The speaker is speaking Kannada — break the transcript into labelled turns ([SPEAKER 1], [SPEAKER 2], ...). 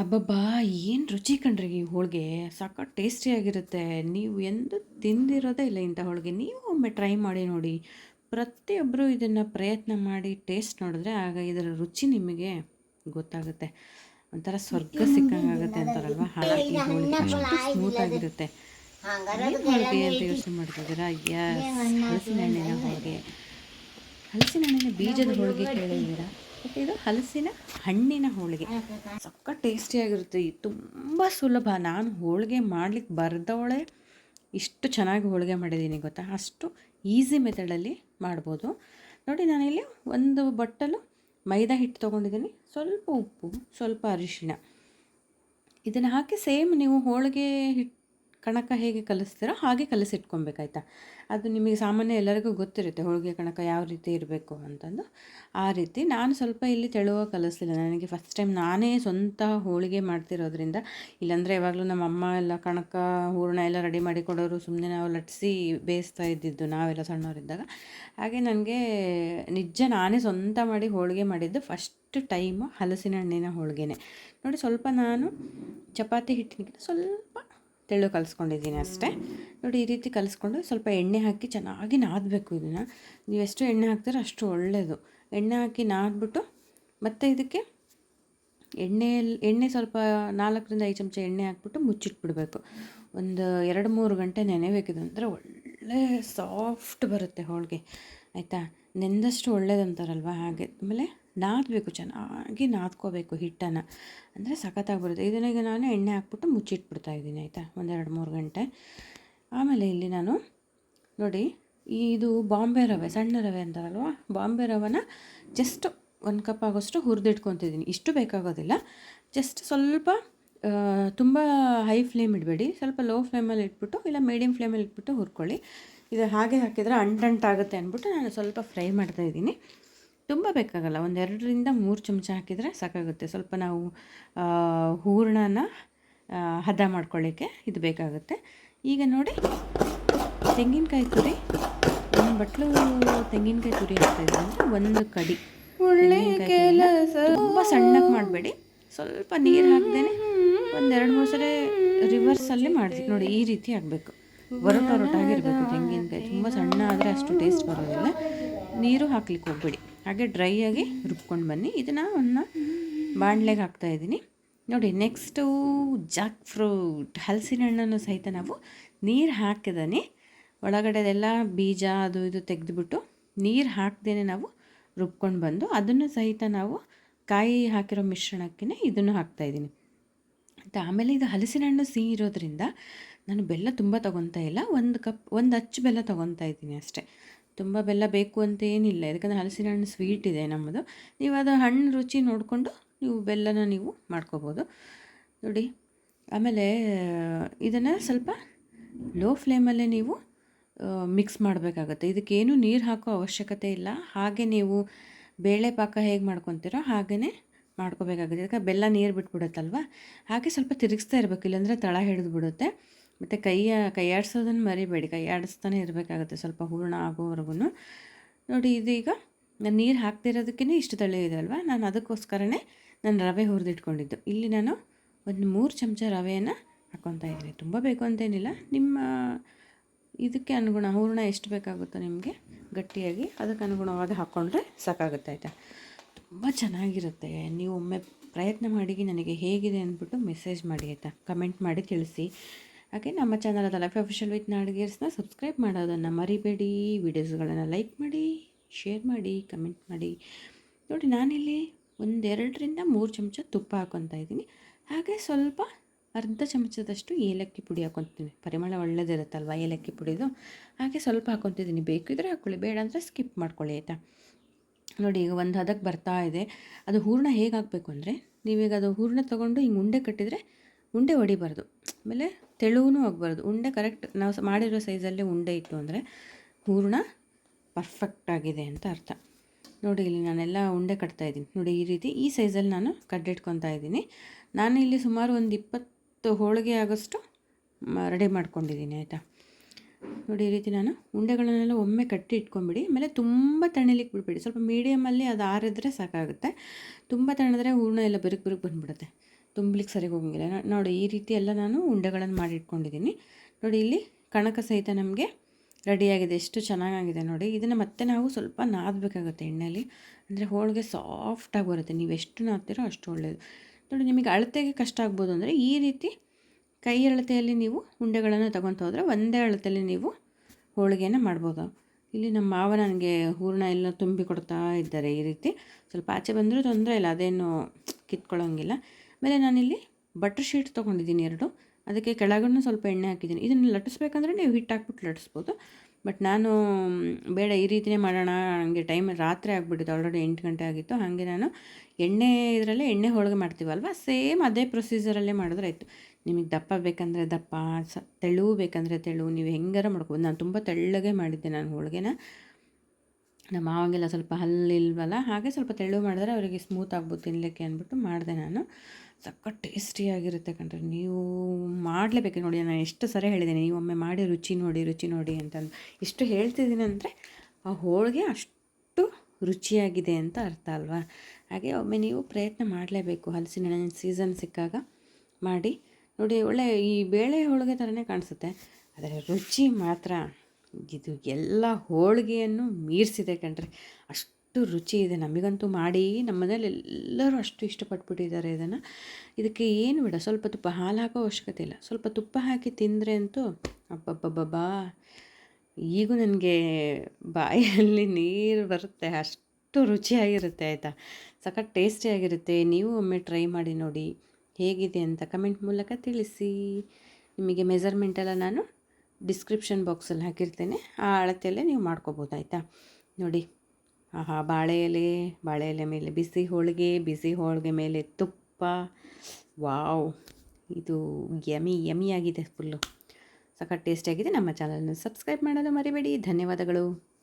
[SPEAKER 1] ಅಬ್ಬಬ್ಬಾ ಏನು ರುಚಿ ಕಣ್ರಿ ಈ ಹೋಳಿಗೆ? ಸಖತ್ ಟೇಸ್ಟಿಯಾಗಿರುತ್ತೆ ನೀವು ಎಂದು ತಿಂದಿರೋದೇ ಇಲ್ಲ ಇಂಥ ಹೋಳಿಗೆ. ನೀವು ಒಮ್ಮೆ ಟ್ರೈ ಮಾಡಿ ನೋಡಿ. ಪ್ರತಿಯೊಬ್ಬರು ಇದನ್ನು ಪ್ರಯತ್ನ ಮಾಡಿ ಟೇಸ್ಟ್ ನೋಡಿದ್ರೆ ಆಗ ಇದರ ರುಚಿ ನಿಮಗೆ ಗೊತ್ತಾಗುತ್ತೆ. ಒಂಥರ ಸ್ವರ್ಗ ಸಿಕ್ಕಂಗಾಗುತ್ತೆ ಅಂತಾರಲ್ವ? ಹಾಗಾಗಿ ಹೋಳಿಗೆ ಅಷ್ಟು ಸ್ಮೂತ್ ಆಗಿರುತ್ತೆ. ಹೋಳಿಗೆ ಅಂತ ಯೋಚನೆ ಮಾಡ್ತಿದ್ದೀರಾ? ಯಸ್ ಹಲಸಿನ ಹಣ್ಣಿನ ಹೋಳಿಗೆ. ಹಲಸಿನ ಹಣ್ಣಿನ ಬೀಜದ ಹೋಳಿಗೆ ಕೇಳಿದ್ದೀರಾ? ಇದು ಹಲಸಿನ ಹಣ್ಣಿನ ಹೋಳಿಗೆ. ಸಕ್ಕ ಟೇಸ್ಟಿಯಾಗಿರುತ್ತೆ ತುಂಬ ಸುಲಭ. ನಾನು ಹೋಳಿಗೆ ಮಾಡ್ಲಿಕ್ಕೆ ಬರ್ದವಳೆ ಇಷ್ಟು ಚೆನ್ನಾಗಿ ಹೋಳಿಗೆ ಮಾಡಿದ್ದೀನಿ ಗೊತ್ತಾ? ಅಷ್ಟು ಈಸಿ ಮೆಥಡಲ್ಲಿ ಮಾಡ್ಬೋದು. ನೋಡಿ ನಾನಿಲ್ಲಿ ಒಂದು ಬಟ್ಟಲು ಮೈದಾ ಹಿಟ್ಟು ತೊಗೊಂಡಿದ್ದೀನಿ ಸ್ವಲ್ಪ ಉಪ್ಪು, ಸ್ವಲ್ಪ ಅರಿಶಿಣ. ಇದನ್ನು ಹಾಕಿ ಸೇಮ್ ನೀವು ಹೋಳಿಗೆ ಹಿಟ್ಟು ಕಣಕ ಹೇಗೆ ಕಲಿಸ್ತೀರೋ ಹಾಗೆ ಕಲಸಿಟ್ಕೊಬೇಕಾಯ್ತಾ ಅದು ನಿಮಗೆ ಸಾಮಾನ್ಯ ಎಲ್ಲರಿಗೂ ಗೊತ್ತಿರುತ್ತೆ, ಹೋಳಿಗೆ ಕಣಕ ಯಾವ ರೀತಿ ಇರಬೇಕು ಅಂತಂದು. ಆ ರೀತಿ ನಾನು ಸ್ವಲ್ಪ ಇಲ್ಲಿ ತೆಳುವ ಕಲಿಸಲಿಲ್ಲ. ನನಗೆ ಫಸ್ಟ್ ಟೈಮ್ ನಾನೇ ಸ್ವಂತ ಹೋಳಿಗೆ ಮಾಡ್ತಿರೋದ್ರಿಂದ, ಇಲ್ಲಾಂದರೆ ಯಾವಾಗಲೂ ನಮ್ಮ ಅಮ್ಮ ಎಲ್ಲ ಕಣಕ, ಹೂರಣ ಎಲ್ಲ ರೆಡಿ ಮಾಡಿ ಕೊಡೋರು ಸುಮ್ಮನೆ ನಾವು ಲಟ್ಸಿ ಬೇಯಿಸ್ತಾ ಇದ್ದಿದ್ದು ನಾವೆಲ್ಲ ಸಣ್ಣವರಿದ್ದಾಗ. ಹಾಗೆ ನನಗೆ ನಿಜ ನಾನೇ ಸ್ವಂತ ಮಾಡಿ ಹೋಳಿಗೆ ಮಾಡಿದ್ದು ಫಸ್ಟ್ ಟೈಮು ಹಲಸಿನ ಹಣ್ಣಿನ ಹೋಳಿಗೆನೆ. ನೋಡಿ ಸ್ವಲ್ಪ ನಾನು ಚಪಾತಿ ಹಿಟ್ಟಿನ ಸ್ವಲ್ಪ ತೆಳು ಕಲಿಸ್ಕೊಂಡಿದ್ದೀನಿ ಅಷ್ಟೇ. ನೋಡಿ, ಈ ರೀತಿ ಕಲಿಸ್ಕೊಂಡು ಸ್ವಲ್ಪ ಎಣ್ಣೆ ಹಾಕಿ ಚೆನ್ನಾಗಿ ನಾದಬೇಕು ಇದನ್ನು. ನೀವು ಎಷ್ಟು ಎಣ್ಣೆ ಹಾಕ್ತೀರೋ ಅಷ್ಟು ಒಳ್ಳೆಯದು ಎಣ್ಣೆ ಹಾಕಿ ನಾದ್ಬಿಟ್ಟು ಮತ್ತು ಇದಕ್ಕೆ ಎಣ್ಣೆಯಲ್ಲಿ ಎಣ್ಣೆ ಸ್ವಲ್ಪ ನಾಲ್ಕರಿಂದ ಐದು ಚಮಚ ಎಣ್ಣೆ ಹಾಕ್ಬಿಟ್ಟು ಮುಚ್ಚಿಟ್ಬಿಡಬೇಕು. ಒಂದು ಎರಡು ಮೂರು ಗಂಟೆ ನೆನೆಬೇಕಿದೆ ಅಂದರೆ ಒಳ್ಳೆ ಸಾಫ್ಟ್ ಬರುತ್ತೆ ಹೋಳಿಗೆ. ಆಯಿತಾ? ನೆಂದಷ್ಟು ಒಳ್ಳೇದಂತಾರಲ್ವ ಹಾಗೆ. ಆಮೇಲೆ ನಾದಬೇಕು ಚೆನ್ನಾಗಿ ನಾದ್ಕೋಬೇಕು ಹಿಟ್ಟನ್ನು. ಅಂದರೆ ಸಖತ್ತಾಗಿ ಬರುತ್ತೆ ಇದನ್ನ ಈಗ ನಾನು ಎಣ್ಣೆ ಹಾಕ್ಬಿಟ್ಟು ಮುಚ್ಚಿಟ್ಬಿಡ್ತಾ ಇದ್ದೀನಿ, ಆಯಿತಾ? ಒಂದೆರಡು ಮೂರು ಗಂಟೆ. ಆಮೇಲೆ ಇಲ್ಲಿ ನಾನು ನೋಡಿ, ಇದು ಬಾಂಬೆ ರವೆ, ಸಣ್ಣ ರವೆ ಅಂತಾರಲ್ವ? ಬಾಂಬೆ ರವೆನ ಜಸ್ಟ್ ಒಂದು ಕಪ್ ಆಗೋಷ್ಟು ಹುರಿದಿಟ್ಕೊತಿದ್ದೀನಿ. ಇಷ್ಟು ಬೇಕಾಗೋದಿಲ್ಲ. ಜಸ್ಟ್ ಸ್ವಲ್ಪ ತುಂಬ ಹೈ ಫ್ಲೇಮ್ ಇಡಬೇಡಿ. ಸ್ವಲ್ಪ ಲೋ ಫ್ಲೇಮಲ್ಲಿ ಇಟ್ಬಿಟ್ಟು, ಇಲ್ಲ ಮೀಡಿಯಮ್ ಫ್ಲೇಮಲ್ಲಿ ಇಟ್ಬಿಟ್ಟು ಹುರ್ಕೊಳ್ಳಿ. ಇದು ಹಾಗೆ ಹಾಕಿದರೆ ಅಂಟಂಟಾಗುತ್ತೆ ಅಂದ್ಬಿಟ್ಟು ನಾನು ಸ್ವಲ್ಪ ಫ್ರೈ ಮಾಡ್ತಾಯಿದ್ದೀನಿ ತುಂಬ ಬೇಕಾಗಲ್ಲ. ಒಂದು ಎರಡರಿಂದ ಮೂರು ಚಮಚ ಹಾಕಿದರೆ ಸಾಕಾಗುತ್ತೆ. ಸ್ವಲ್ಪ ನಾವು ಹೂರಣನ ಹದ ಮಾಡ್ಕೊಳ್ಳಿಕ್ಕೆ ಇದು ಬೇಕಾಗುತ್ತೆ. ಈಗ ನೋಡಿ ತೆಂಗಿನಕಾಯಿ ತುರಿ. ಒಂದು ಬಟ್ಲು ತೆಂಗಿನಕಾಯಿ ತುರಿ ಹಾಕ್ತಾಯಿದ್ದೀನಿ ಅಂದರೆ ಒಂದು ಕಡಿ ತುಂಬ ಸಣ್ಣಕ್ಕೆ ಮಾಡಬೇಡಿ. ಸ್ವಲ್ಪ ನೀರು ಹಾಕ್ದೇನೆ ಒಂದೆರಡು ಮೂರು ಸರಿ ರಿವರ್ಸಲ್ಲಿ ಮಾಡಿ ನೋಡಿ ಈ ರೀತಿ ಆಗಬೇಕು. ಒರಟು ಒರಟಾಗಿರಬೇಕು ತೆಂಗಿನಕಾಯಿ. ತುಂಬ ಸಣ್ಣ ಆದರೆ ಅಷ್ಟು ಟೇಸ್ಟ್ ಬರೋದಿಲ್ಲ. ನೀರು ಹಾಕ್ಲಿಕ್ಕೆ ಹೋಗ್ಬೇಡಿ. ಹಾಗೆ ಡ್ರೈ ಆಗಿ ರುಬ್ಕೊಂಡು ಬನ್ನಿ. ಇದನ್ನು ಒಂದು ಬಾಣಲೆಗೆ ಹಾಕ್ತಾಯಿದ್ದೀನಿ ನೋಡಿ ನೆಕ್ಸ್ಟು ಜಾಕ್ ಫ್ರೂಟ್ ಹಲಸಿನ ಹಣ್ಣನ್ನು ಸಹಿತ ನಾವು ನೀರು ಹಾಕಿದಾನೆ. ಒಳಗಡೆದೆಲ್ಲ ಬೀಜ ಅದು ಇದು ತೆಗೆದುಬಿಟ್ಟು ನೀರು ಹಾಕ್ದೇ ನಾವು ರುಬ್ಕೊಂಡು ಬಂದು ಅದನ್ನು ಸಹಿತ ನಾವು ಕಾಯಿ ಹಾಕಿರೋ ಮಿಶ್ರಣಕ್ಕೆ ಇದನ್ನು ಹಾಕ್ತಾಯಿದ್ದೀನಿ ಮತ್ತು ಆಮೇಲೆ ಇದು ಹಲಸಿನ ಹಣ್ಣು ಸಿಹಿ ಇರೋದ್ರಿಂದ ನಾನು ಬೆಲ್ಲ ತುಂಬ ತೊಗೊತಾ ಇಲ್ಲ. ಒಂದು ಕಪ್, ಒಂದು ಅಚ್ಚು ಬೆಲ್ಲ ತೊಗೊತಾ ಇದ್ದೀನಿ ಅಷ್ಟೇ. ತುಂಬ ಬೆಲ್ಲ ಬೇಕು ಅಂತ ಏನಿಲ್ಲ. ಯಾಕಂದರೆ ಹಲಸಿನ ಹಣ್ಣು ಸ್ವೀಟ್ ಇದೆ ನಮ್ಮದು. ನೀವು ಅದು ಹಣ್ಣು ರುಚಿ ನೋಡಿಕೊಂಡು ನೀವು ಬೆಲ್ಲನ ನೀವು ಮಾಡ್ಕೋಬೋದು. ನೋಡಿ, ಆಮೇಲೆ, ಇದನ್ನು ಸ್ವಲ್ಪ ಲೋ ಫ್ಲೇಮಲ್ಲೇ ನೀವು ಮಿಕ್ಸ್ ಮಾಡಬೇಕಾಗತ್ತೆ. ಇದಕ್ಕೇನು ನೀರು ಹಾಕೋ ಅವಶ್ಯಕತೆ ಇಲ್ಲ. ಹಾಗೆ ನೀವು ಬೇಳೆ ಪಾಕ ಹೇಗೆ ಮಾಡ್ಕೊತೀರೋ ಹಾಗೇ ಮಾಡ್ಕೋಬೇಕಾಗುತ್ತೆ. ಯಾಕಂದ್ರೆ ಬೆಲ್ಲ ನೀರು ಬಿಟ್ಬಿಡುತ್ತಲ್ವ? ಹಾಗೆ ಸ್ವಲ್ಪ ತಿರುಗಿಸ್ತಾ ಇರಬೇಕು. ಇಲ್ಲಾಂದರೆ ತಳ ಹಿಡಿದು ಬಿಡುತ್ತೆ ಮತ್ತು ಕೈಯ ಕೈ ಆಡಿಸೋದನ್ನು ಮರಿಬೇಡಿ. ಕೈ ಆಡಿಸ್ತಾನೆ ಇರಬೇಕಾಗುತ್ತೆ. ಸ್ವಲ್ಪ ಹೂರಣ ಆಗೋವರೆಗೂ ನೋಡಿ, ಇದೀಗ ನಾನು ನೀರು ಹಾಕ್ತಿರೋದಕ್ಕೇ ಇಷ್ಟು ತಳಿ ಇದೆ ಅಲ್ವಾ? ನಾನು ಅದಕ್ಕೋಸ್ಕರನೇ ನಾನು ರವೆ ಹುರಿದಿಟ್ಕೊಂಡಿದ್ದು. ಇಲ್ಲಿ ನಾನು ಒಂದು ಮೂರು ಚಮಚ ರವೆಯನ್ನು ಹಾಕ್ಕೊತಾ ಇದ್ದೀನಿ. ತುಂಬ ಬೇಕು ಅಂತೇನಿಲ್ಲ. ನಿಮ್ಮ ಇದಕ್ಕೆ ಅನುಗುಣ ಹೂರಣ ಎಷ್ಟು ಬೇಕಾಗುತ್ತೋ ನಿಮಗೆ ಗಟ್ಟಿಯಾಗಿ ಅದಕ್ಕೆ ಅನುಗುಣವಾಗಿ ಹಾಕ್ಕೊಂಡ್ರೆ ಸಾಕಾಗುತ್ತೆ, ಆಯಿತಾ? ತುಂಬ ಚೆನ್ನಾಗಿರುತ್ತೆ. ನೀವು ಒಮ್ಮೆ ಪ್ರಯತ್ನ ಮಾಡಿ ನನಗೆ ಹೇಗಿದೆ ಅಂದ್ಬಿಟ್ಟು ಮೆಸೇಜ್ ಮಾಡಿ, ಆಯಿತಾ? ಕಮೆಂಟ್ ಮಾಡಿ ತಿಳಿಸಿ. ಹಾಗೆ ನಮ್ಮ ಚಾನಲ್ ಲೈಫ್ ಅಫಿಷಿಯಲ್ ವಿತ್ ನಾಡಿಗೇರ್ಸ್ನ ಸಬ್ಸ್ಕ್ರೈಬ್ ಮಾಡೋದನ್ನು ಮರಿಬೇಡಿ. ವೀಡಿಯೋಸ್ಗಳನ್ನು ಲೈಕ್ ಮಾಡಿ ಶೇರ್ ಮಾಡಿ ಕಮೆಂಟ್ ಮಾಡಿ. ನೋಡಿ, ನಾನಿಲ್ಲಿ ಒಂದೆರಡರಿಂದ ಮೂರು ಚಮಚ ತುಪ್ಪ ಹಾಕೊತ ಇದ್ದೀನಿ. ಹಾಗೆ ಸ್ವಲ್ಪ ಅರ್ಧ ಚಮಚದಷ್ಟು ಏಲಕ್ಕಿ ಪುಡಿ ಹಾಕೊತೀನಿ ಪರಿಮಳ ಒಳ್ಳೇದಿರುತ್ತಲ್ವ ಏಲಕ್ಕಿ ಪುಡಿದು? ಹಾಗೆ ಸ್ವಲ್ಪ ಹಾಕೊತಿದ್ದೀನಿ. ಬೇಕಿದ್ರೆ ಹಾಕ್ಕೊಳ್ಳಿ ಬೇಡ ಅಂದರೆ ಸ್ಕಿಪ್ ಮಾಡ್ಕೊಳ್ಳಿ, ಆಯಿತಾ? ನೋಡಿ, ಈಗ ಒಂದು ಹದಕ್ಕೆ ಬರ್ತಾ ಇದೆ. ಅದು ಹೂರಣ ಹೇಗೆ ಹಾಕಬೇಕು ಅಂದರೆ, ನೀವೀಗ ಅದು ಹೂರಣ ತೊಗೊಂಡು ಹಿಂಗೆ ಉಂಡೆ ಕಟ್ಟಿದರೆ ಉಂಡೆ ಹೊಡಿಬಾರ್ದು. ಆಮೇಲೆ ತೆಳುವೂ ಆಗಬಾರ್ದು. ಉಂಡೆ ಕರೆಕ್ಟ್ ನಾವು ಮಾಡಿರೋ ಸೈಜಲ್ಲೇ ಉಂಡೆ ಇತ್ತು ಅಂದರೆ ಹೂರ್ಣ ಪರ್ಫೆಕ್ಟ್ ಆಗಿದೆ ಅಂತ ಅರ್ಥ. ನೋಡಿ ಇಲ್ಲಿ ನಾನೆಲ್ಲ ಉಂಡೆ ಕಟ್ತಾ ಇದ್ದೀನಿ. ನೋಡಿ ಈ ರೀತಿ ಈ ಸೈಜಲ್ಲಿ ನಾನು ಕಡ್ಡಿಟ್ಕೊತಾ ಇದ್ದೀನಿ. ನಾನು ಇಲ್ಲಿ ಸುಮಾರು ಒಂದು ಇಪ್ಪತ್ತು ಹೋಳಿಗೆ ಆಗೋಷ್ಟು ರೆಡಿ ಮಾಡ್ಕೊಂಡಿದ್ದೀನಿ, ಆಯಿತಾ? ನೋಡಿ ಈ ರೀತಿ ನಾನು ಉಂಡೆಗಳನ್ನೆಲ್ಲ ಒಮ್ಮೆ ಕಟ್ಟಿ ಇಟ್ಕೊಂಬಿಡಿ. ಆಮೇಲೆ ತುಂಬ ತಣಿಲಿಕ್ಕೆ ಬಿಡಬೇಡಿ. ಸ್ವಲ್ಪ ಮೀಡಿಯಮಲ್ಲಿ ಅದು ಆರಿದ್ರೆ ಸಾಕಾಗುತ್ತೆ. ತುಂಬ ತಣಿದ್ರೆ ಹೂರ್ಣ ಎಲ್ಲ ಬಿರುಕು ಬಿರುಕು ಬಂದುಬಿಡುತ್ತೆ. ತುಂಬಲಿಕ್ಕೆ ಸರಿ ಹೋಗಂಗಿಲ್ಲ ನೋಡಿ, ಈ ರೀತಿ ಎಲ್ಲ ನಾನು ಉಂಡೆಗಳನ್ನು ಮಾಡಿಟ್ಕೊಂಡಿದ್ದೀನಿ. ನೋಡಿ, ಇಲ್ಲಿ ಕಣಕ ಸಹಿತ ನಮಗೆ ರೆಡಿಯಾಗಿದೆ. ಎಷ್ಟು ಚೆನ್ನಾಗಾಗಿದೆ ನೋಡಿ. ಇದನ್ನು ಮತ್ತೆ ನಾವು ಸ್ವಲ್ಪ ನಾದಬೇಕಾಗುತ್ತೆ ಎಣ್ಣೆಯಲ್ಲಿ ಅಂದರೆ ಹೋಳಿಗೆ ಸಾಫ್ಟಾಗಿ ಬರುತ್ತೆ. ನೀವು ಎಷ್ಟು ನಾದ್ತೀರೋ ಅಷ್ಟು ಒಳ್ಳೆಯದು ನೋಡಿ, ನಿಮಗೆ ಅಳತೆಗೆ ಕಷ್ಟ ಆಗ್ಬೋದು ಅಂದರೆ ಈ ರೀತಿ ಕೈ ಅಳತೆಯಲ್ಲಿ ನೀವು ಉಂಡೆಗಳನ್ನು ತಗೊತ ಹೋದರೆ ಒಂದೇ ಅಳತೆಯಲ್ಲಿ ನೀವು ಹೋಳಿಗೆನ ಮಾಡ್ಬೋದು. ಇಲ್ಲಿ ನಮ್ಮ ಮಾವ ನನಗೆ ಹೂರಣ ಎಲ್ಲ ತುಂಬಿ ಕೊಡ್ತಾ ಇದ್ದಾರೆ ಈ ರೀತಿ. ಸ್ವಲ್ಪ ಆಚೆ ಬಂದರೂ ತೊಂದರೆ ಇಲ್ಲ. ಅದೇನು ಕಿತ್ಕೊಳ್ಳೋಂಗಿಲ್ಲ ಆಮೇಲೆ ನಾನಿಲ್ಲಿ ಬಟರ್ ಶೀಟ್ ತೊಗೊಂಡಿದ್ದೀನಿ ಎರಡು. ಅದಕ್ಕೆ ಕೆಳಗಡೆ ಸ್ವಲ್ಪ ಎಣ್ಣೆ ಹಾಕಿದ್ದೀನಿ. ಇದನ್ನು ಲಟ್ಟಿಸ್ಬೇಕಂದ್ರೆ ನೀವು ಹಿಟ್ಟು ಹಾಕ್ಬಿಟ್ಟು ಲಟ್ಟಿಸ್ಬೋದು. ಬಟ್ ನಾನು ಬೇಡ, ಈ ರೀತಿಯೇ ಮಾಡೋಣ. ನನಗೆ ಟೈಮ್ ರಾತ್ರಿ ಆಗಿಬಿಟ್ಟಿದೆ. ಆಲ್ರೆಡಿ ಎಂಟು ಗಂಟೆ ಆಗಿತ್ತು. ಹಾಗೆ ನಾನು ಎಣ್ಣೆ ಇದರಲ್ಲೇ ಎಣ್ಣೆ ಹೋಳಿಗೆ ಮಾಡ್ತೀವಲ್ವ? ಸೇಮ್ ಅದೇ ಪ್ರೊಸೀಜರಲ್ಲೇ ಮಾಡಿದ್ರೆ ಆಯಿತು. ನಿಮಗೆ ದಪ್ಪ ಬೇಕಂದರೆ ದಪ್ಪ, ಸ, ತೆಳು ಬೇಕಂದರೆ ತೆಳು. ನೀವು ಹೆಂಗಾರ ಮಾಡ್ಬೋದು ನಾನು ತುಂಬ ತೆಳ್ಳಗೆ ಮಾಡಿದ್ದೆ ನಾನು ಹೋಳಿಗೆನ. ನಮ್ಮ ಮಾವಂಗೆಲ್ಲ ಸ್ವಲ್ಪ ಹಲ್ಲಿಲ್ವಲ್ಲ? ಹಾಗೆ ಸ್ವಲ್ಪ ತೆಳು ಮಾಡಿದ್ರೆ ಅವರಿಗೆ ಸ್ಮೂತ್ ಆಗ್ಬೋದು ತಿನ್ನಲಿಕ್ಕೆ ಅಂದ್ಬಿಟ್ಟು ಮಾಡಿದೆ ನಾನು. ಸಖತ್ ಟೇಸ್ಟಿಯಾಗಿರುತ್ತೆ ಕಣ್ರಿ. ನೀವು ಮಾಡಲೇಬೇಕು ನೋಡಿ, ನಾನು ಎಷ್ಟು ಸರಿ ಹೇಳಿದ್ದೀನಿ. ನೀವು ಒಮ್ಮೆ ಮಾಡಿ, ರುಚಿ ನೋಡಿ ರುಚಿ ನೋಡಿ ಅಂತಂದು ಇಷ್ಟು ಹೇಳ್ತಿದ್ದೀನಿ ಅಂದರೆ ಆ ಹೋಳಿಗೆ ಅಷ್ಟು ರುಚಿಯಾಗಿದೆ ಅಂತ ಅರ್ಥ ಅಲ್ವಾ? ಹಾಗೆ ಒಮ್ಮೆ ನೀವು ಪ್ರಯತ್ನ ಮಾಡಲೇಬೇಕು. ಹಲಸಿನ ಸೀಸನ್ ಸಿಕ್ಕಾಗ ಮಾಡಿ. ನೋಡಿ, ಒಳ್ಳೆ ಈ ಬೇಳೆ ಹೋಳಿಗೆ ಥರನೇ ಕಾಣಿಸುತ್ತೆ. ಆದರೆ ರುಚಿ ಮಾತ್ರ. ಇದು ಎಲ್ಲ ಹೋಳಿಗೆಯನ್ನು ಮೀರಿಸಿದೆ ಕಣ್ರಿ. ಅಷ್ಟು ರುಚಿ ಇದೆ. ನಮಗಂತೂ ಮಾಡಿ ನಮ್ಮ ಮನೇಲಿ ಎಲ್ಲರೂ ಅಷ್ಟು ಇಷ್ಟಪಟ್ಬಿಟ್ಟಿದ್ದಾರೆ ಇದನ್ನು. ಇದಕ್ಕೆ ಏನು ಬಿಡ. ಸ್ವಲ್ಪ ತುಪ್ಪ ಹಾಲು ಹಾಕೋ ಅವಶ್ಯಕತೆ ಇಲ್ಲ. ಸ್ವಲ್ಪ ತುಪ್ಪ ಹಾಕಿ ತಿಂದರೆ ಅಂತೂ ಅಬ್ಬಬ್ಬಬ್ಬಾ ಈಗೂ ನನಗೆ ಬಾಯಲ್ಲಿ ನೀರು ಬರುತ್ತೆ. ಅಷ್ಟು ರುಚಿಯಾಗಿರುತ್ತೆ ಆಯಿತಾ. ಸಖತ್ ಟೇಸ್ಟಿಯಾಗಿರುತ್ತೆ. ನೀವು ಒಮ್ಮೆ ಟ್ರೈ ಮಾಡಿ ನೋಡಿ ಹೇಗಿದೆ ಅಂತ ಕಮೆಂಟ್ ಮೂಲಕ ತಿಳಿಸಿ. ನಿಮಗೆ ಮೆಸರ್ಮೆಂಟೆಲ್ಲ ನಾನು ಡಿಸ್ಕ್ರಿಪ್ಷನ್ ಬಾಕ್ಸಲ್ಲಿ ಹಾಕಿರ್ತೇನೆ. ಆ ಅಳತೆಯಲ್ಲೇ ನೀವು ಮಾಡ್ಕೋಬೋದು, ಆಯಿತಾ? ನೋಡಿ. ಆಹಾ, ಬಾಳೆ ಎಲೆ ಬಾಳೆ ಎಲೆ ಮೇಲೆ ಬಿಸಿ ಹೋಳಿಗೆ ಬಿಸಿ ಹೋಳಿಗೆ ಮೇಲೆ ತುಪ್ಪ. ವಾವ್! ಇದು ಯಮಿ, ಯಮಿಯಾಗಿದೆ ಫುಲ್ಲು. ಸಖತ್ ಟೇಸ್ಟಿಯಾಗಿದೆ ನಮ್ಮ ಚಾನಲ್ನ ಸಬ್ಸ್ಕ್ರೈಬ್ ಮಾಡಲು ಮರಿಬೇಡಿ. ಧನ್ಯವಾದಗಳು.